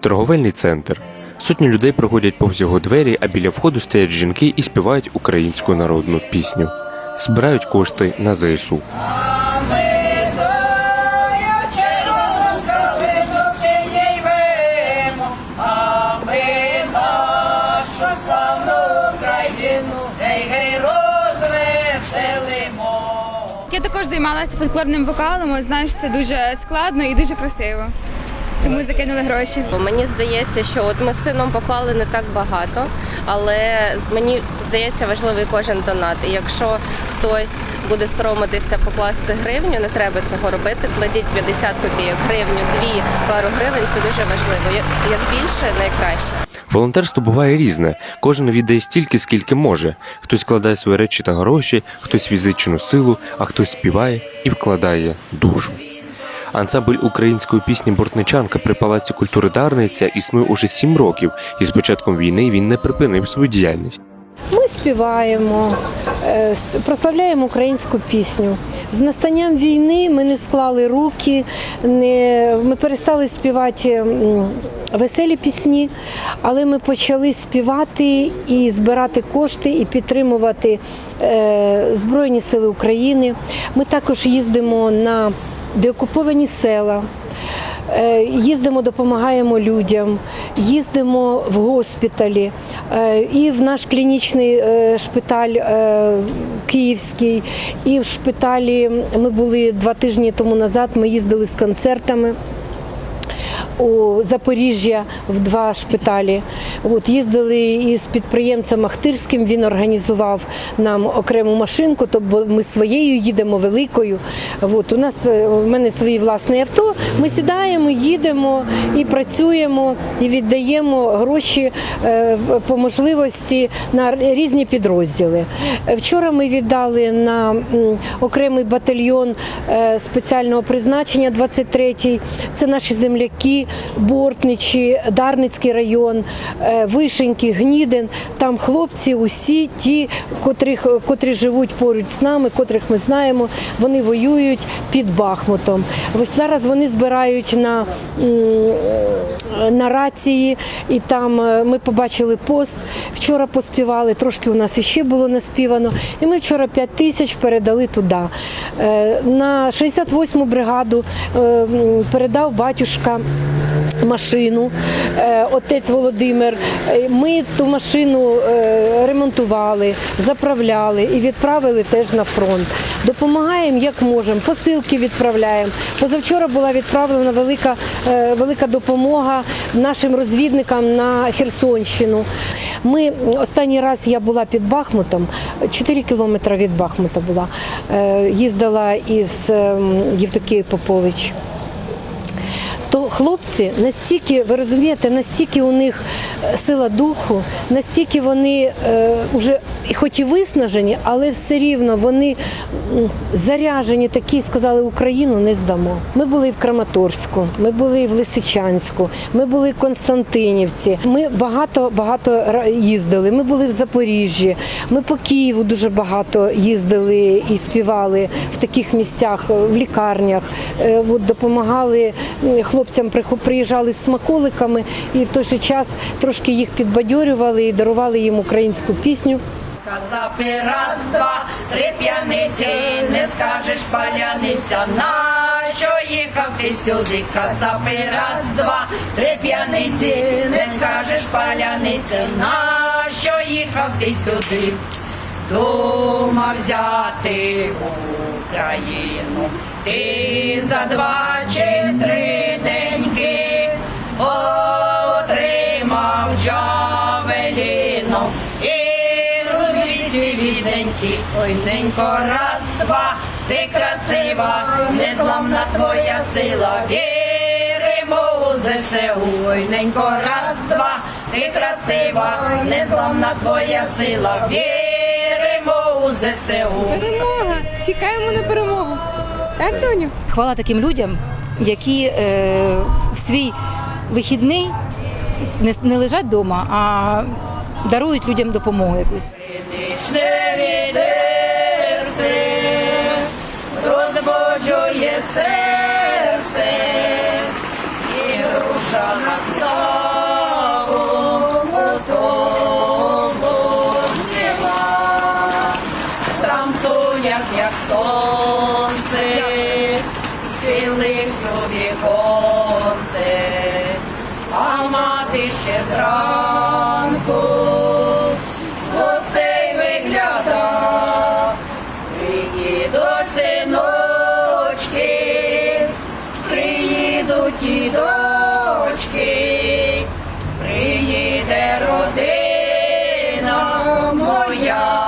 торговельний центр. Сотні людей проходять повз його двері, а біля входу стоять жінки і співають українську народну пісню. Збирають кошти на ЗСУ. Я також займалася фольклорним вокалом. Знаєш, це дуже складно і дуже красиво. Тому закинули гроші. Бо Мені здається, що от ми з сином поклали не так багато, але мені здається важливий кожен донат. І якщо хтось буде соромитися покласти гривню, не треба цього робити. Кладіть 50 копійок, гривню, дві, пару гривень це дуже важливо. Як більше, найкраще. Волонтерство буває різне. Кожен віддає стільки, скільки може. Хтось складає свої речі та гроші, хтось фізичну силу, а хтось співає і вкладає душу. Ансамбль української пісні Бортничанка при Палаці культури Дарниця існує уже сім років, і з початком війни він не припинив свою діяльність. Ми співаємо, е, прославляємо українську пісню. З настанням війни ми не склали руки, не, ми перестали співати веселі пісні, але ми почали співати і збирати кошти і підтримувати е, Збройні Сили України. Ми також їздимо на деокуповані села. Е, Їздимо, допомагаємо людям, їздимо в госпіталі е, і в наш клінічний е, шпиталь київський, і в шпиталі ми були два тижні тому назад. Ми їздили з концертами. У Запоріжжя в два шпиталі. От їздили із підприємцем Ахтирським. Він організував нам окрему машинку, тобто ми своєю їдемо великою. От у нас е, в мене своє власне авто. Ми сідаємо, їдемо і працюємо, і віддаємо гроші е, по можливості на різні підрозділи. Е, Вчора ми віддали на окремий батальйон спеціального призначення 23-й. Це наші земляки, Бортничі, Дарницький район, е, Вишеньки, Гнідин. Там хлопці, усі ті, котрих, котрі живуть поруч з нами, котрих ми знаємо, вони воюють під Бахмутом. Ось зараз вони збирають на, на рації, і там е, ми побачили пост. Вчора поспівали, трошки у нас іще було наспівано. І ми вчора 5 тисяч передали туди. Е, На 68-му бригаду передав батюшка машину, е, отець Володимир. Е, Ми ту машину е, ремонтували, заправляли і відправили теж на фронт. Допомагаємо як можемо, посилки відправляємо. Позавчора була відправлена велика, велика допомога нашим розвідникам на Херсонщину. Ми останній раз я була під Бахмутом, 4 кілометри від Бахмута була. Їздила із ем, Євдокією Попович хлопці настільки, ви розумієте, настільки у них е, сила духу, настільки вони е, вже хоч і виснажені, але все рівно вони заряжені, такі сказали, Україну не здамо. Ми були в Краматорську, ми були в Лисичанську, ми були в Константинівці. Ми багато багато їздили. Ми були в Запоріжжі. Ми по Києву дуже багато їздили і співали в таких місцях, в лікарнях. Е, допомагали хлопцям, приїжджали з смаколиками і в той же час трошки їх підбадьорювали і дарували їм українську пісню. Кацапи раз, два, три п'яниці, не скажеш паляниця, нащо їхав ти сюди? Кацапи раз, два, три п'яниці, не скажеш паляниця, нащо їхав ти сюди? Думав взяти Україну, ти за два чи три віденьки, ненько, раз, два, ти красива, незламна твоя сила, віримо у ЗСУ, ой, ненько, раз, два, ти красива, незламна твоя сила, віримо у ЗСУ. Перемога! Чекаємо на перемогу. Так, доню? Хвала таким людям, які е, в свій вихідний не, не лежать вдома, а дарують людям допомогу якусь. Розбуджує серце і нема. Там сонях, як сонце, схилив собі конце, а мати ще зранку 안녕.